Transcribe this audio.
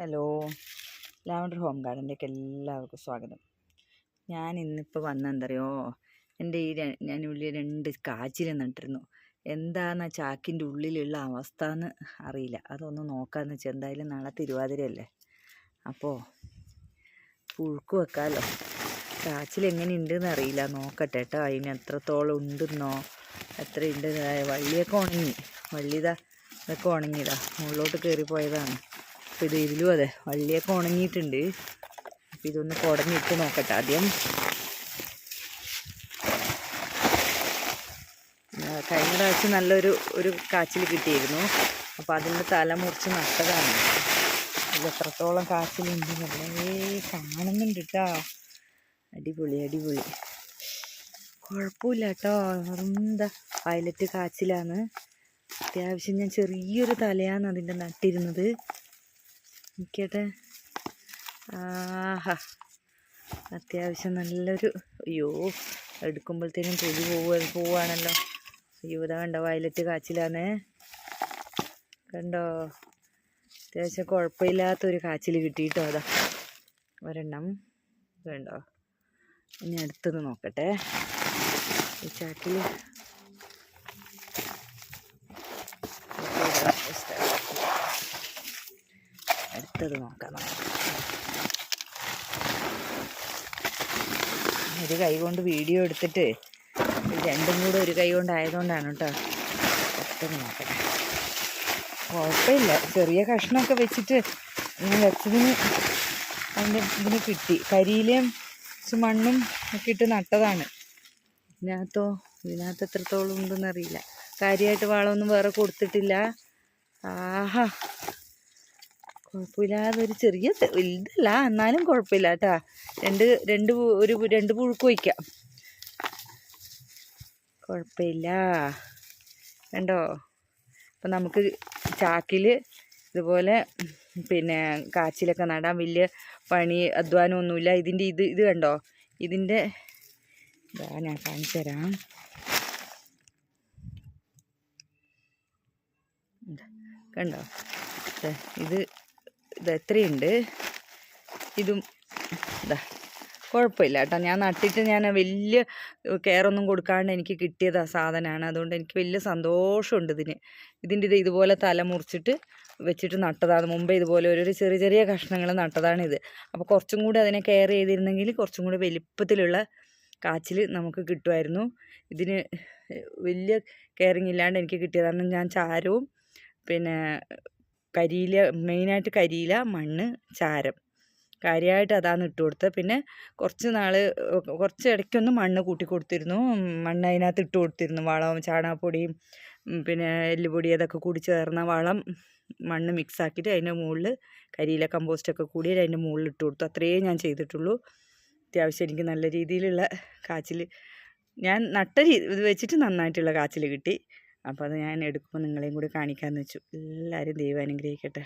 Hello lavender home ഗാർഡനിലേക്ക് എല്ലാവർക്കും സ്വാഗതം. ഞാൻ ഇന്നിപ്പോൾ വന്നെന്തറിയോ എന്റെ ഈ ഞാൻ ഉള്ളിൽ രണ്ട് കാച്ചിൽ നട്ടിരുന്നു എന്താന്ന് ചാക്കിന്റെ ഉള്ളിലുള്ള അവസ്ഥ എന്ന് അറിയില്ല. അതൊന്ന് നോക്കാമെന്ന് വെച്ചാൽ എന്തായാലും നാളെ തിരുവാതിരയല്ലേ? അപ്പോൾ പുഴുക്ക് വെക്കാമല്ലോ കാച്ചിൽ എങ്ങനെ ഉണ്ടെന്ന് അറിയില്ല. നോക്കട്ടെ കേട്ടോ അതിന് എത്രത്തോളം ഉണ്ടെന്നോ. എത്ര ഉണ്ട് വള്ളിയൊക്കെ ഉണങ്ങി. വള്ളിതാ ഇതൊക്കെ ഉണങ്ങിയതാ. മുകളിലോട്ട് കയറി പോയതാണ് അപ്പോൾ ഇത് ഇതിലും അതെ വള്ളിയൊക്കെ ഉണങ്ങിയിട്ടുണ്ട്. അപ്പോൾ ഇതൊന്ന് കുടഞ്ഞിട്ട് നോക്കട്ടെ ആദ്യം. കഴിഞ്ഞ പ്രാവശ്യം നല്ലൊരു ഒരു കാച്ചിൽ കിട്ടിയിരുന്നു. അപ്പോൾ അതിന്റെ തല മുറിച്ച് നട്ടതാണ്. ഇത് എത്രത്തോളം കാച്ചിലുണ്ട് നല്ലേ കാണുന്നുണ്ട് കേട്ടോ അടിപൊളി അടിപൊളി. കുഴപ്പമില്ല കേട്ടോ എന്താ വയലറ്റ് കാച്ചിലാണ്. അത്യാവശ്യം ഞാൻ ചെറിയൊരു തലയാണ് അതിന്റെ നട്ടിരുന്നത്. നിൽക്കട്ടെ ആഹാ. അത്യാവശ്യം നല്ലൊരു അയ്യോ എടുക്കുമ്പോഴത്തേനും തൊലി പോവുക പോവാണല്ലോ അയ്യോ ഇതാ കണ്ടോ വയലറ്റ് കാച്ചിലാണേ കണ്ടോ? അത്യാവശ്യം കുഴപ്പമില്ലാത്തൊരു കാച്ചിൽ കിട്ടിയിട്ടോ അതാ. ഒരെണ്ണം വേണ്ടോ ഇനി അടുത്തത് നോക്കട്ടെ. ഈ ചാക്കിൽ അടുത്തത് നോക്കാം ഒരു കൈ കൊണ്ട് വീഡിയോ എടുത്തിട്ട് രണ്ടും കൂടെ ഒരു കൈ കൊണ്ട് ആയതുകൊണ്ടാണ് കേട്ടോ. അടുത്തത് നോക്കട്ടെ കുഴപ്പമില്ല. ചെറിയ കഷ്ണമൊക്കെ വെച്ചിട്ട് വെച്ചതിന് അതിന്റെ ഇതിന് കിട്ടി. കുറച്ച് മണ്ണും ഒക്കെ ഇട്ട് നട്ടതാണ്. ഇതിനകത്തോ ഇതിനകത്ത് എത്രത്തോളം ഉണ്ടെന്നറിയില്ല. കാര്യമായിട്ട് വളമൊന്നും വേറെ കൊടുത്തിട്ടില്ല. ആഹാ. കുഴപ്പമില്ലാതെ ഒരു ചെറിയ വലുതല്ല എന്നാലും കുഴപ്പമില്ല കേട്ടാ രണ്ട് രണ്ട് ഒരു രണ്ട് പുഴുക്ക് വയ്ക്കാം കുഴപ്പമില്ല. കണ്ടോ? അപ്പം നമുക്ക് ചാക്കിൽ ഇതുപോലെ പിന്നെ കാച്ചിലൊക്കെ നടാൻ വലിയ പണി അധ്വാനമൊന്നുമില്ല. ഇതിന്റെ ഇത് ഇത് കണ്ടോ? ഇതിന്റെ ഇതാ ഞാൻ കാണിച്ചു തരാം. കണ്ടോ? ഇത് ഇത് എത്രയുണ്ട്? ഇതും ഇതാ കുഴപ്പമില്ല കേട്ടോ. ഞാൻ നട്ടിട്ട് ഞാൻ വലിയ കെയറൊന്നും കൊടുക്കാണ്ട് എനിക്ക് കിട്ടിയതാ സാധനമാണ്. അതുകൊണ്ട് എനിക്ക് വലിയ സന്തോഷമുണ്ട് ഇതിന്. ഇതിന്റെ ഇത് ഇതുപോലെ തല മുറിച്ചിട്ട് വെച്ചിട്ട് നട്ടതാണ് മുമ്പേ ഇതുപോലെ ഒരു ചെറിയ ചെറിയ കഷ്ണങ്ങൾ നട്ടതാണിത് അപ്പോൾ കുറച്ചും കൂടി അതിനെ കെയർ ചെയ്തിരുന്നെങ്കിൽ കുറച്ചും കൂടി വലിപ്പത്തിലുള്ള കാച്ചിൽ നമുക്ക് കിട്ടുമായിരുന്നു. ഇതിന് വലിയ കെയറിങ് ഇല്ലാണ്ട് എനിക്ക് കിട്ടിയതാണ്. ഞാൻ ചാരവും പിന്നെ കരിയില മെയിനായിട്ട് കരിയില മണ്ണ് ചാരം. കാര്യമായിട്ട് അതാണ് ഇട്ട് കൊടുത്തത് പിന്നെ കുറച്ച് നാൾ കുറച്ച് ഇടയ്ക്കൊന്ന് മണ്ണ് കൂട്ടി കൊടുത്തിരുന്നു. മണ്ണ് അതിനകത്ത് ഇട്ട് കൊടുത്തിരുന്നു. വളവും ചാണകപ്പൊടിയും പിന്നെ എല്ലുപൊടി അതൊക്കെ കൂടി ചേർന്ന വളം മണ്ണ് മിക്സ് ആക്കിയിട്ട് അതിന്റെ മുകളിൽ കരിയില കമ്പോസ്റ്റൊക്കെ കൂടി അതിന്റെ മുകളിൽ ഇട്ട് കൊടുത്തു. അത്രയേ ഞാൻ ചെയ്തിട്ടുള്ളൂ. അത്യാവശ്യം എനിക്ക് നല്ല രീതിയിലുള്ള കാച്ചിൽ ഞാൻ നട്ട രീതി വെച്ചിട്ട് നന്നായിട്ടുള്ള കാച്ചിൽ കിട്ടി. അപ്പോൾ അത് ഞാൻ എടുക്കുമ്പോൾ നിങ്ങളെയും കൂടി കാണിക്കാമെന്ന് വെച്ചു. എല്ലാവരും ദൈവം അനുഗ്രഹിക്കട്ടെ.